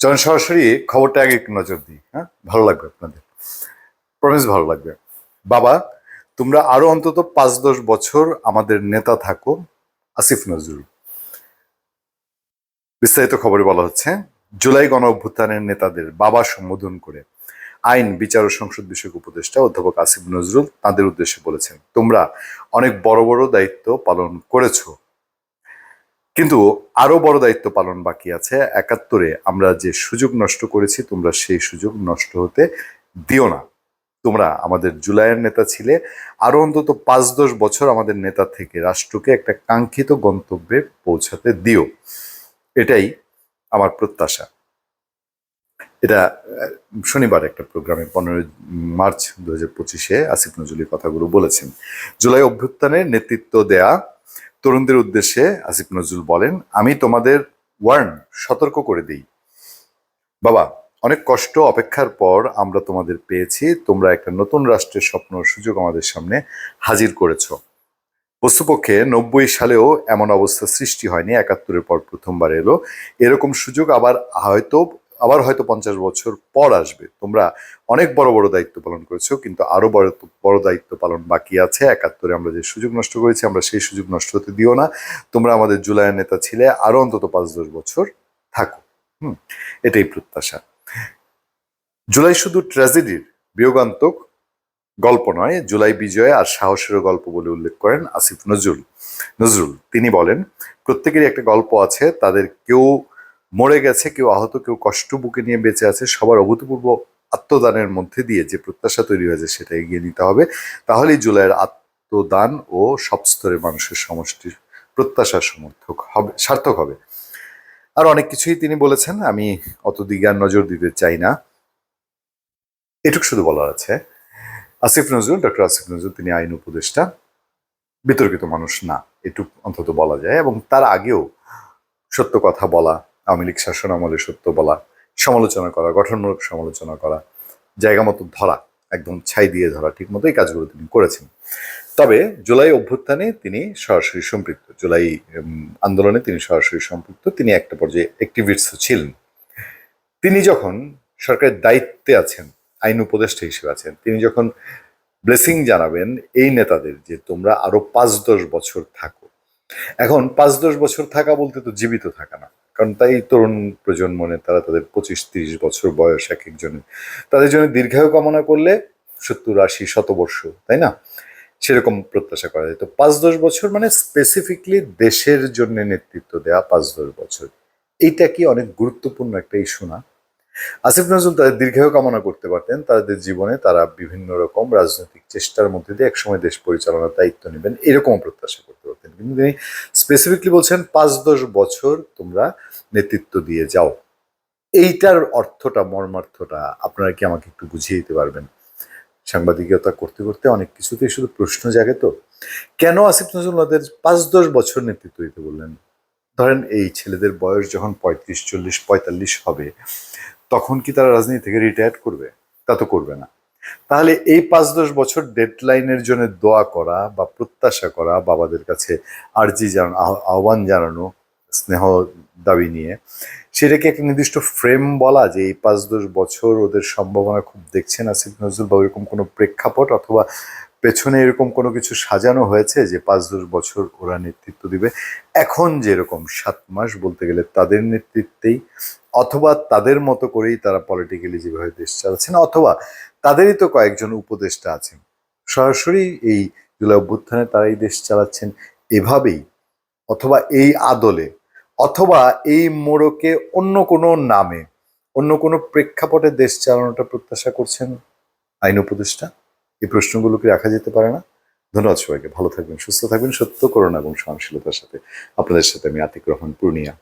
চলুন সরাসরি খবরটা আগে একটু নজর দিই হ্যাঁ? ভালো লাগবে আপনাদের। প্রমিস ভালো লাগবে। বাবা, তোমরা আরও অন্তত পাঁচ দশ বছর আমাদের নেতা থাকো, আসিফ নজরুল। বিস্তারিত খবরে বলা হচ্ছে, জুলাই গণ অভ্যুত্থানের নেতাদের বাবা সম্বোধন করে আইন, বিচার ও সংসদ বিষয়ক উপদেষ্টা অধ্যাপক আসিফ নজরুল তাদের উদ্দেশ্যে বলেছেন, তোমরা অনেক বড় বড় দায়িত্ব পালন করেছ কিন্তু আরও বড় দায়িত্ব পালন বাকি আছে। একাত্তরে আমরা যে সুযোগ নষ্ট করেছি, তোমরা সেই সুযোগ নষ্ট হতে দিও না। তোমরা আমাদের জুলাইয়ের নেতা ছিলে। আরও অন্তত পাঁচ দশ বছর আমাদের নেতা থেকে রাষ্ট্রকে একটা কাঙ্ক্ষিত গন্তব্যে পৌঁছাতে দিও। এটাই আমার প্রত্যাশা। এটা শনিবার একটা প্রোগ্রামে পনেরোই মার্চ দু হাজার পঁচিশে আসিফ নজরুল কথাগুলো বলেছেন। জুলাই অভ্যুত্থানের নেতৃত্ব দেয়া তরুণদের উদ্দেশ্যে আসিফ নজরুল বলেন, আমি তোমাদের ওয়ার্ন সতর্ক করে দিই। বাবা, অনেক কষ্ট, অপেক্ষার পর আমরা তোমাদের পেয়েছি। তোমরা একটা নতুন রাষ্ট্রের স্বপ্ন সুযোগ আমাদের সামনে হাজির করেছ। বস্তুপক্ষে নব্বই সালেও এমন অবস্থা সৃষ্টি হয়নি। একাত্তরের পর প্রথমবার এলো। এরকম সুযোগ আবার হয়তো আবার হয়তো পঞ্চাশ বছর পর আসবে। তোমরা অনেক বড় বড় দায়িত্ব পালন করেছ, কিন্তু আরও বড় বড় দায়িত্ব পালন বাকি আছে। একাত্তরে আমরা যে সুযোগ নষ্ট করেছি, আমরা সেই সুযোগ নষ্ট হতে দিও না। তোমরা আমাদের জুলাইয়ের নেতা ছিলে, আরও অন্তত পাঁচ দশ বছর থাকো। হুম, এটাই প্রত্যাশা। জুলাই শুধু ট্র্যাজেডির বিয়োগান্তক গল্প নয়, জুলাই বিজয় আর সাহসেরও গল্প বলে উল্লেখ করেন আসিফ নজরুল। নজরুল, তিনি বলেন, প্রত্যেকেরই একটা গল্প আছে, তাদের কেউ মরে গেছে, কেউ আহত, কেউ কষ্ট বুকে নিয়ে বেঁচে আছে, সবার অভূতপূর্ব আত্মদানের মধ্যে দিয়ে যে প্রত্যাশা তৈরি হয়েছে সেটা এগিয়ে নিতে হবে। তাহলেই জুলাইয়ের আত্মদান ও সব স্তরের মানুষের সমষ্টির প্রত্যাশার সমর্থক হবে, সার্থক হবে। আর অনেক কিছুই তিনি বলেছেন, আমি অত দিকে নজর দিতে চাই না। এটুক শুধু বলার আছে। আসিফ নজরুল, ডক্টর আসিফ নজরুল, তিনি আইন উপদেষ্টা। বিতর্কিত মানুষ না, এটুক অন্তত বলা যায়। এবং তার আগেও সত্য কথা বলা আওয়ামী লীগ শাসন আমলে সত্য বলা, সমালোচনা করা, গঠনমূলক সমালোচনা করা, জায়গা মতো ধরা, একদম ছাই দিয়ে ধরা, ঠিক মতো এই কাজগুলো তিনি করেছেন। তবে জুলাই অভ্যুত্থানে তিনি সরাসরি সম্পৃক্ত, জুলাই আন্দোলনে তিনি সরাসরি সম্পৃক্ত, তিনি একটা পর্যায়ে অ্যাক্টিভিস্টও ছিলেন। তিনি যখন সরকারের দায়িত্বে আছেন, আইন উপদেষ্টা হিসেবে আছেন, তিনি যখন ব্লেসিং জানাবেন এই নেতাদের যে তোমরা আরও পাঁচ দশ বছর থাকো। এখন পাঁচ দশ বছর থাকা বলতে তো জীবিত থাকা না। কারণ তাই তরুণ প্রজন্ম তারা তাদের পঁচিশ, তিরিশ বছর বয়স এক একজনের তাদের জন্য দীর্ঘায়ু কামনা করলে সত্তর, আশি, শতবর্ষ, তাই না? সেরকম প্রত্যাশা করা যায়। তো পাঁচ, দশ বছর মানে স্পেসিফিকলি দেশের জন্য নেতৃত্ব দেয়া পাঁচ, দশ বছর। এইটা কি অনেক গুরুত্বপূর্ণ একটা ইস্যু না? আসিফ নজরুল তাদের দীর্ঘায়ু কামনা করতে পারতেন। তাদের জীবনে তারা বিভিন্ন রকম রাজনৈতিক চেষ্টার মধ্যে দিয়ে একসময় দেশ পরিচালনার দায়িত্ব নেবেন এরকম প্রত্যাশা করতে পারতেন। কিন্তু তিনি স্পেসিফিকলি বলছেন, পাঁচ দশ বছর তোমরা নেতৃত্ব দিয়ে যাও। এইটার অর্থটা, মর্মার্থটা আপনারা কি আমাকে একটু বুঝিয়ে দিতে পারবেন? সাংবাদিকতা করতে করতে অনেক কিছুতেই শুধু প্রশ্ন জাগে তো। কেন আসিফ নজরুল ওদের পাঁচ দশ বছর নেতৃত্ব দিতে বললেন? ধরেন এই ছেলেদের বয়স যখন পঁয়ত্রিশ, চল্লিশ, পঁয়তাল্লিশ হবে তখন কি তারা রাজনীতি থেকে রিটায়ার করবে? তা তো করবে না। তাহলে এই পাঁচ দশ বছর ডেডলাইনের জন্য দোয়া করা বা প্রত্যাশা করা, বাবাদের কাছে আর্জি জানানো আহ্বান জানানো, স্নেহ দাবি নিয়ে, সেটাকে একটা নির্দিষ্ট ফ্রেম বলা যে এই পাঁচ দশ বছর ওদের সম্ভাবনা খুব দেখছেন আসিফ নজরুল বা এরকম কোনো প্রেক্ষাপট অথবা পেছনে এরকম কোনো কিছু সাজানো হয়েছে যে পাঁচ দশ বছর ওরা নেতৃত্ব দিবে? এখন যেরকম সাত মাস বলতে গেলে তাদের নেতৃত্বেই অথবা তাদের মতো করেই তারা পলিটিক্যালি যেভাবে দেশ চালাচ্ছেন, অথবা তাদেরই তো কয়েকজন উপদেষ্টা আছেন। সরাসরি এই জুলাই অভ্যুত্থানে তারা এই দেশ চালাচ্ছেন এভাবেই, অথবা এই আদলে, অথবা এই মোড়কে অন্য কোনো নামে, অন্য কোনো প্রেক্ষাপটে দেশ চালানোটা প্রত্যাশা করছেন আইন উপদেষ্টা? এই প্রশ্নগুলোকে রাখা যেতে পারে না। ধন্যবাদ সবাইকে। ভালো থাকবেন, সুস্থ থাকবেন। সত্য করোনা এবং সহনশীলতার সাথে। আপনাদের সাথে আমি আতিক রহমান, পূর্ণিয়া।